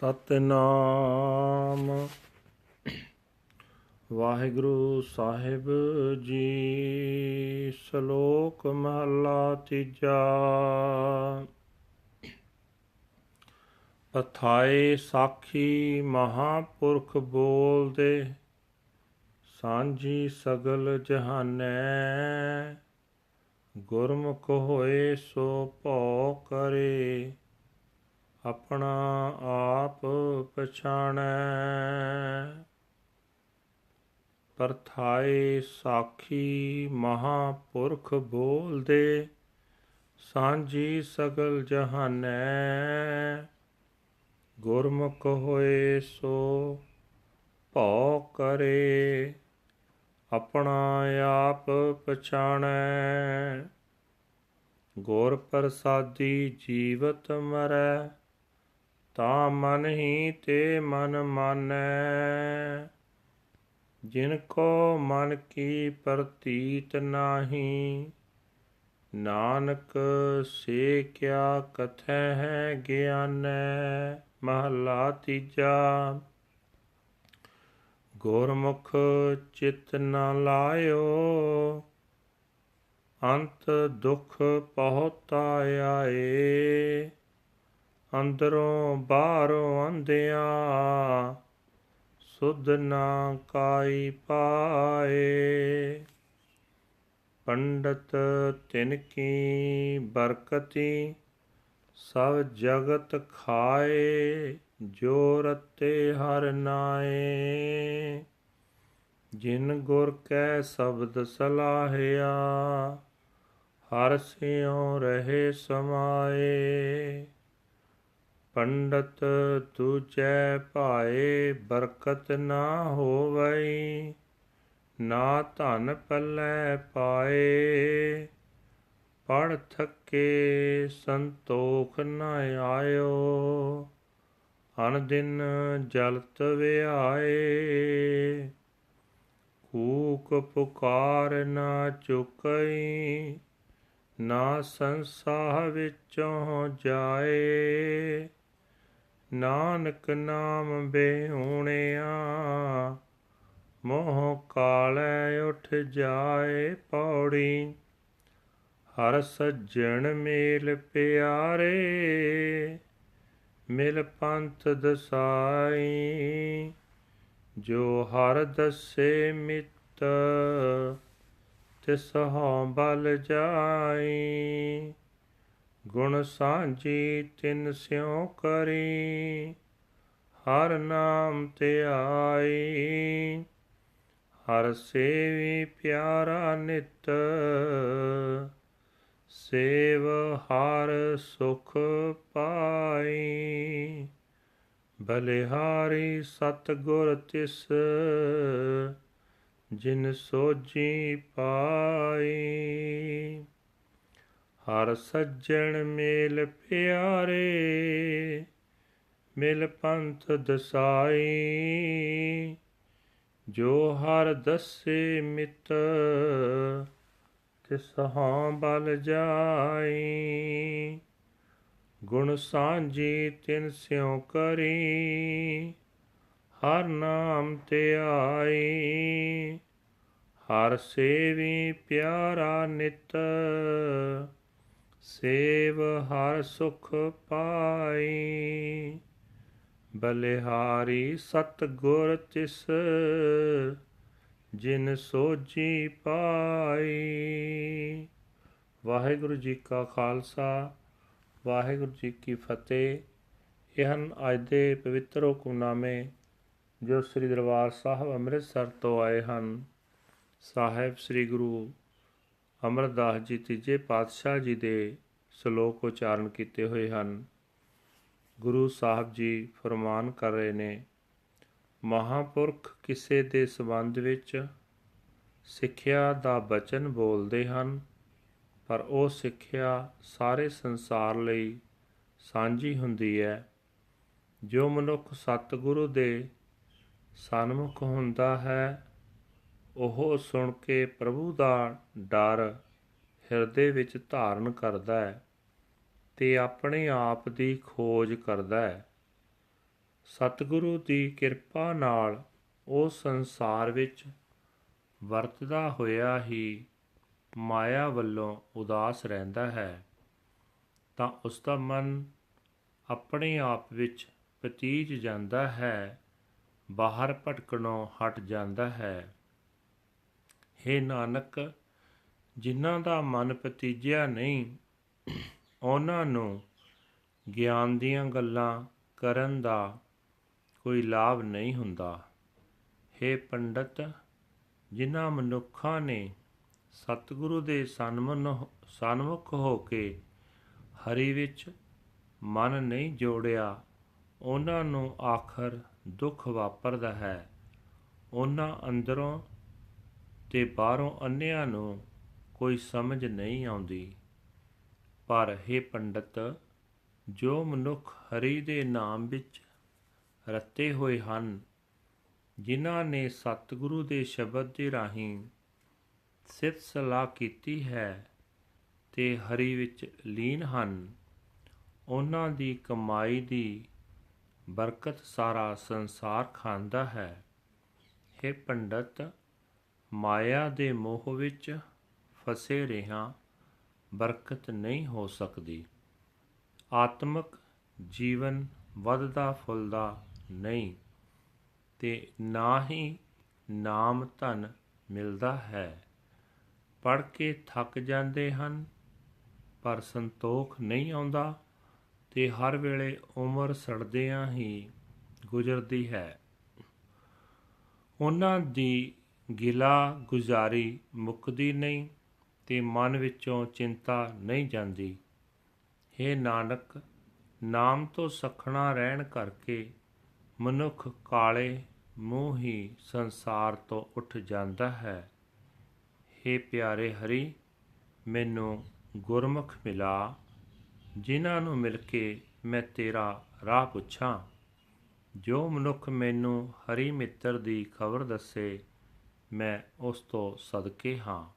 ਸਤਨਾਮ। ਵਾਹਿਗੁਰੂ ਸਾਹਿਬ ਜੀ, ਸ਼ਲੋਕ ਮਹਲਾ ਤੀਜਾ। ਅਥਾਏ ਸਾਖੀ ਮਹਾਪੁਰਖ ਬੋਲਦੇ, ਸਾਂਝੀ ਸਗਲ ਜਹਾਨੈ। ਗੁਰਮੁਖ ਹੋਏ ਸੋ ਭਉ ਕਰੇ। ਆਪਣਾ ਆਪ ਪਛਾਣੈ। ਪਰਥਾਏ ਸਾਖੀ ਮਹਾਪੁਰਖ ਬੋਲਦੇ, ਸਾਂਝੀ ਸਗਲ ਜਹਾਨੈ। ਗੁਰਮੁਖ ਹੋਏ ਸੋ ਭਉ ਕਰੇ, ਆਪਣਾ ਆਪ ਪਛਾਣੈ। ਗੁਰ ਪ੍ਰਸਾਦੀ ਜੀਵਤ ਮਰੈ ਤਾ ਮਨ ਹੀ ਤੇ ਮਨ ਮਾਨੈ। ਜਿਨ ਕੋ ਮਨ ਕੀ ਪ੍ਰਤੀਤ ਨਾਹੀ, ਨਾਨਕ ਸੇ ਕਿਆ ਕਥੈ ਹੈ ਗਿਆਨੈ, ਮਹਲਾ ਤੀਜਾ। ਗੁਰਮੁਖ ਚਿਤ ਨ ਲਾਇਓ, ਅੰਤ ਦੁਖ ਪਹੁਤਾ ਆਏ ਅੰਦਰੋਂ ਬਾਹਰੋਂ ਅੰਧਿਆ ਸੁਧ ਨਾ ਕਾਈ ਪਾਏ। ਪੰਡਤ ਤਿਨ ਕੀ ਬਰਕਤੀ, ਸਭ ਜਗਤ ਖਾਏ ਜੋ ਰਤੇ ਹਰ ਨਾਏ। ਜਿਨ ਗੁਰ ਕੈ ਸ਼ਬਦ ਸਲਾਹਿਆ, ਹਰ ਸਿਉ ਰਹੇ ਸਮਾਏ। ਪੰਡਤ ਤੁਜੈ ਭਾਏ ਬਰਕਤ ਨਾ ਹੋਵਈ, ਨਾ ਧਨ ਪੱਲੇ ਪਾਏ। ਪੜ ਥੱਕੇ ਸੰਤੋਖ ਨ ਆਇਓ ਅਨ ਦਿਨ ਜਲਤ ਵਿਆਏ। ਕੂਕ ਪੁਕਾਰ ਨਾ ਚੁਕਈ, ਨਾ ਸੰਸਾਹ ਵਿੱਚੋਂ ਜਾਏ। ਨਾਨਕ ਨਾਮ ਬੇਹੁਣਿਆ, ਮੋਹ ਕਾਲੇ ਉਠ ਜਾਏ ਪੌੜੀ। ਹਰ ਸੱਜਣ ਮੇਲ ਪਿਆਰੇ, ਮਿਲ ਪੰਥ ਦਸਾਈ। ਜੋ ਹਰ ਦਸੇ ਮਿੱਤ ਤਿਸ ਹਉ ਬਲ ਜਾਈ। ਗੁਣ ਸਾਂਝੀ ਤਿਨ ਸਿਉ ਕਰੀ, ਹਰ ਨਾਮ ਤੇ ਆਈ। ਹਰ ਸੇਵੀ ਪਿਆਰਾ ਨਿਤ, ਸੇਵ ਹਰ ਸੁਖ ਪਾਈ। ਬਲਿਹਾਰੀ ਸਤ ਗੁਰ ਤਿਸ, ਜਿਨ ਸੋਜੀ ਪਾਈ। ਹਰ ਸੱਜਣ ਮੇਲ ਪਿਆਰੇ, ਮਿਲ ਪੰਥ ਦਸਾਈ। ਜੋ ਹਰ ਦਸੇ ਮਿਤ, ਤਿਸ ਹਾਂ ਬਲ ਜਾਈ। ਗੁਣ ਸਾਂਝੀ ਤਿਨ ਸਿਉ ਕਰੀ, ਹਰ ਨਾਮ ਤੇ ਆਈ। ਹਰ ਸੇਵੀ ਪਿਆਰਾ ਨਿਤ ਸੇਵ ਹਰ ਸੁਖ ਪਾਈ। ਬਲਿਹਾਰੀ ਸਤ ਗੁਰ ਤਿਸ, ਜਿਨ ਸੋਜੀ ਪਾਈ। ਵਾਹਿਗੁਰੂ ਜੀ ਕਾ ਖਾਲਸਾ, ਵਾਹਿਗੁਰੂ ਜੀ ਕੀ ਫਤਿਹ। ਇਹ ਹਨ ਅੱਜ ਦੇ ਪਵਿੱਤਰ ਹੁਕਮਨਾਮੇ ਜੋ ਸ੍ਰੀ ਦਰਬਾਰ ਸਾਹਿਬ ਅੰਮ੍ਰਿਤਸਰ ਤੋਂ ਆਏ ਹਨ, ਸਾਹਿਬ ਸ੍ਰੀ ਗੁਰੂ ਅਮਰਦਾਸ ਜੀ ਤੀਜੇ ਪਾਤਸ਼ਾਹ ਜੀ ਦੇ ਸ਼ਲੋਕ ਉਚਾਰਨ ਕੀਤੇ ਹੋਏ ਹਨ। ਗੁਰੂ ਸਾਹਿਬ ਜੀ ਫਰਮਾਨ ਕਰ ਰਹੇ ਨੇ, ਮਹਾਪੁਰਖ ਕਿਸੇ ਦੇ ਸੰਬੰਧ ਵਿੱਚ ਸਿੱਖਿਆ ਦਾ ਬਚਨ ਬੋਲਦੇ ਹਨ, ਪਰ ਉਹ ਸਿੱਖਿਆ ਸਾਰੇ ਸੰਸਾਰ ਲਈ ਸਾਂਝੀ ਹੁੰਦੀ ਹੈ। ਜੋ ਮਨੁੱਖ ਸਤਿਗੁਰੂ ਦੇ ਸਨਮੁਖ ਹੁੰਦਾ ਹੈ ਉਹ ਸੁਣ ਕੇ ਪ੍ਰਭੂ ਦਾ ਡਰ ਹਿਰਦੇ ਵਿੱਚ ਧਾਰਨ ਕਰਦਾ ਹੈ ਤੇ ਆਪਣੇ ਆਪ ਦੀ ਖੋਜ ਕਰਦਾ ਹੈ। ਸਤਿਗੁਰੂ ਦੀ ਕਿਰਪਾ ਨਾਲ ਉਹ ਸੰਸਾਰ ਵਿੱਚ ਵਰਤਦਾ ਹੋਇਆ ਹੀ ਮਾਇਆ ਵੱਲੋਂ ਉਦਾਸ ਰਹਿੰਦਾ ਹੈ। ਤਾਂ ਉਸ ਦਾ ਮਨ ਆਪਣੇ ਆਪ ਵਿੱਚ ਪਤੀਜ ਜਾਂਦਾ ਹੈ, ਬਾਹਰ ਭਟਕਣੋਂ ਹਟ ਜਾਂਦਾ ਹੈ। ਹੇ ਨਾਨਕ, ਜਿਨ੍ਹਾਂ ਦਾ ਮਨ ਪਤੀਜਿਆ ਨਹੀਂ, ਉਹਨਾਂ ਨੂੰ ਗਿਆਨ ਦੀਆਂ ਗੱਲਾਂ ਕਰਨ ਦਾ ਕੋਈ ਲਾਭ ਨਹੀਂ ਹੁੰਦਾ। ਹੇ ਪੰਡਤ, ਜਿਨ੍ਹਾਂ ਮਨੁੱਖਾਂ ਨੇ ਸਤਿਗੁਰੂ ਦੇ ਸਨਮੁਖ ਹੋ ਕੇ ਹਰੀ ਵਿੱਚ ਮਨ ਨਹੀਂ ਜੋੜਿਆ, ਉਹਨਾਂ ਨੂੰ ਆਖਰ ਦੁੱਖ ਵਾਪਰਦਾ ਹੈ। ਉਹਨਾਂ ਅੰਦਰੋਂ ਤੇ ਬਾਹਰੋਂ ਅੰਨਿਆਂ ਨੂੰ ਕੋਈ ਸਮਝ ਨਹੀਂ ਆਉਂਦੀ। ਪਰ हे ਪੰਡਤ, ਜੋ ਮਨੁੱਖ ਹਰੀ ਦੇ ਨਾਮ ਵਿੱਚ ਰਤੇ ਹੋਏ ਹਨ, ਜਿਨ੍ਹਾਂ ਨੇ ਸਤਿਗੁਰੂ ਦੇ ਸ਼ਬਦ ਦੇ ਰਾਹੀਂ ਸਿਤ ਸਲਾਹ ਕੀਤੀ ਹੈ ਤੇ ਹਰੀ ਵਿੱਚ ਲੀਨ ਹਨ, ਉਹਨਾਂ ਦੀ ਕਮਾਈ ਦੀ ਬਰਕਤ ਸਾਰਾ ਸੰਸਾਰ ਖਾਂਦਾ ਹੈ। हे ਪੰਡਤ ਮਾਇਆ ਦੇ ਮੋਹ ਵਿੱਚ ਫਸੇ ਰਿਹਾ ਬਰਕਤ ਨਹੀਂ ਹੋ ਸਕਦੀ। ਆਤਮਿਕ ਜੀਵਨ ਵੱਧਦਾ ਫੁੱਲਦਾ ਨਹੀਂ ਤੇ ਨਾ ਹੀ ਨਾਮ ਧਨ ਮਿਲਦਾ ਹੈ। ਪੜ ਕੇ ਥੱਕ ਜਾਂਦੇ ਹਨ, ਪਰ ਸੰਤੋਖ ਨਹੀਂ ਆਉਂਦਾ ਤੇ ਹਰ ਵੇਲੇ ਉਮਰ ਸੜਦਿਆਂ ਹੀ ਗੁਜ਼ਰਦੀ ਹੈ। ਉਹਨਾਂ ਦੀ ਗਿਲਾ ਗੁਜ਼ਾਰੀ ਮੁੱਕਦੀ ਨਹੀਂ ਤੇ ਮਨ ਵਿੱਚੋਂ ਚਿੰਤਾ ਨਹੀਂ ਜਾਂਦੀ। हे ਨਾਨਕ, ਨਾਮ ਤੋਂ ਸਖਣਾ ਰਹਿਣ ਕਰਕੇ ਮਨੁੱਖ ਕਾਲੇ ਮੂੰਹ ਹੀ ਸੰਸਾਰ ਤੋਂ ਉੱਠ ਜਾਂਦਾ ਹੈ। हे ਪਿਆਰੇ ਹਰੀ, ਮੈਨੂੰ ਗੁਰਮੁਖ ਮਿਲਾ, ਜਿਨ੍ਹਾਂ ਨੂੰ ਮਿਲ ਕੇ ਮੈਂ ਤੇਰਾ ਰਾਹ ਪੁੱਛਾਂ। ਜੋ ਮਨੁੱਖ ਮੈਨੂੰ ਹਰੀ ਮਿੱਤਰ ਦੀ ਖਬਰ ਦੱਸੇ ਮੈਂ ਉਸ ਤੋਂ ਸਦਕੇ ਹਾਂ।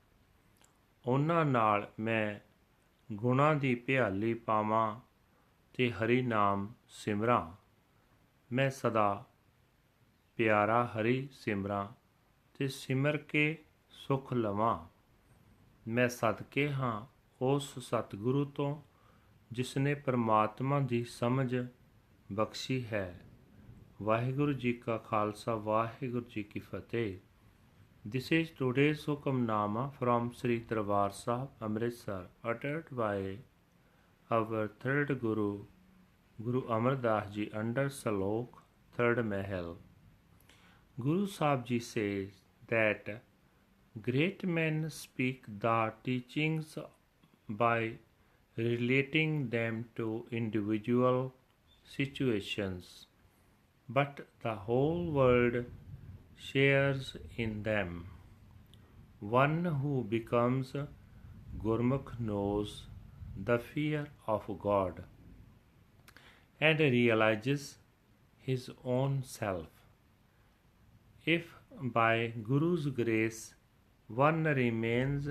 ਉਹਨਾਂ ਨਾਲ ਮੈਂ ਗੁਣਾ ਦੀ ਭਿਆਲੀ ਪਾਵਾਂ ਤੇ ਹਰੀ ਨਾਮ ਸਿਮਰਾਂ। ਮੈਂ ਸਦਾ ਪਿਆਰਾ ਹਰੀ ਸਿਮਰਾਂ ਤੇ ਸਿਮਰ ਕੇ ਸੁਖ ਲਵਾਂ। ਮੈਂ ਸਦਕੇ ਹਾਂ ਉਸ ਸਤਿਗੁਰੂ ਤੋਂ ਜਿਸ ਨੇ ਪਰਮਾਤਮਾ ਦੀ ਸਮਝ ਬਖਸ਼ੀ ਹੈ। ਵਾਹਿਗੁਰੂ ਜੀ ਕਾ ਖਾਲਸਾ, ਵਾਹਿਗੁਰੂ ਜੀ ਕੀ ਫਤਿਹ। This is today's Hukamnama from Sri Darbar Sahib Amritsar uttered by our third Guru, Guru Amar Das Ji under Salok, third Mahal. Guru Sahib Ji says that great men speak the teachings by relating them to individual situations, but the whole world shares in them. One who becomes Gurmukh knows the fear of God and realizes his own self. If by Guru's grace one remains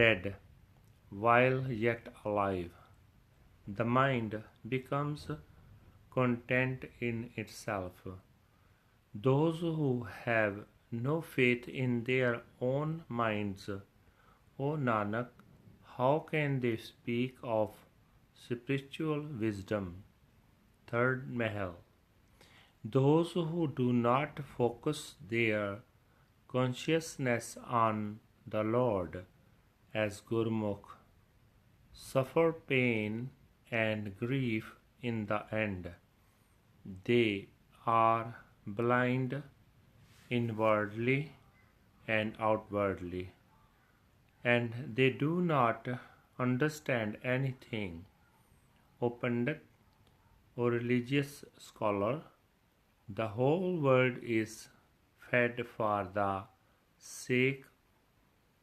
dead while yet alive, the mind becomes content in itself. Those who have no faith in their own minds, O Nanak, how can they speak of spiritual wisdom? Third Mahal. Those who do not focus their consciousness on the Lord as Gurmukh suffer pain and grief in the end. They are blind inwardly and outwardly, and they do not understand anything. O Pandit, O religious scholar, the whole world is fed for the sake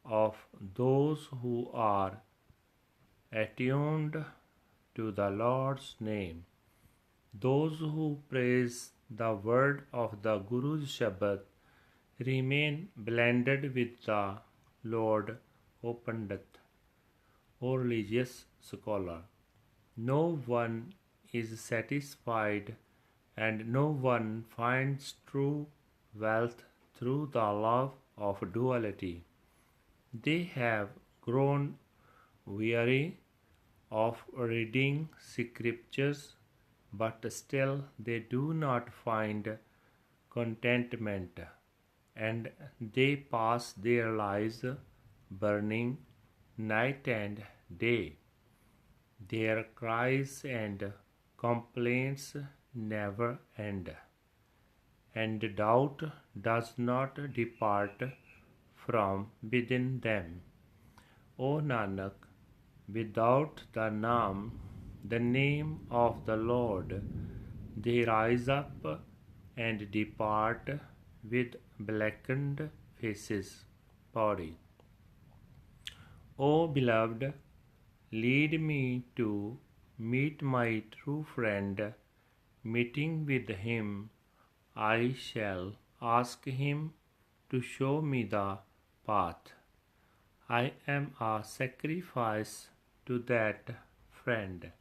of those who are attuned to the Lord's name. Those who praise the word of the Guru's Shabad remain blended with the Lord, O Pandit, O religious scholar. No one is satisfied, and no one finds true wealth through the love of duality. They have grown weary of reading scriptures, but still they do not find contentment, and they pass their lives burning night and day. Their cries and complaints never end, and doubt does not depart from within them. O Nanak, without the Naam, the name of the Lord, they rise up and depart with blackened faces. Body. O beloved, lead me to meet my true friend. Meeting with him, I shall ask him to show me the path. I am a sacrifice to that friend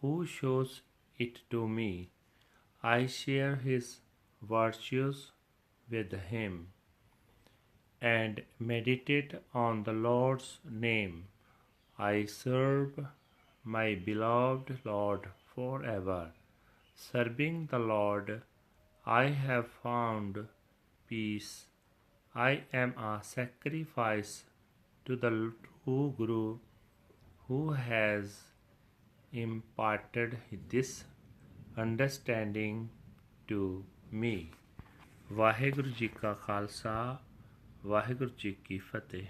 who shows it to me. I share his virtues with him and meditate on the Lord's name. I serve my beloved Lord forever. Serving the Lord, I have found peace. I am a sacrifice to the true Guru who has imparted this understanding to me. Waheguru ji ਕਾ ਖਾਲਸਾ ਵਾਹਿਗੁਰੂ ਜੀ ਕੀ ਫਤਿਹ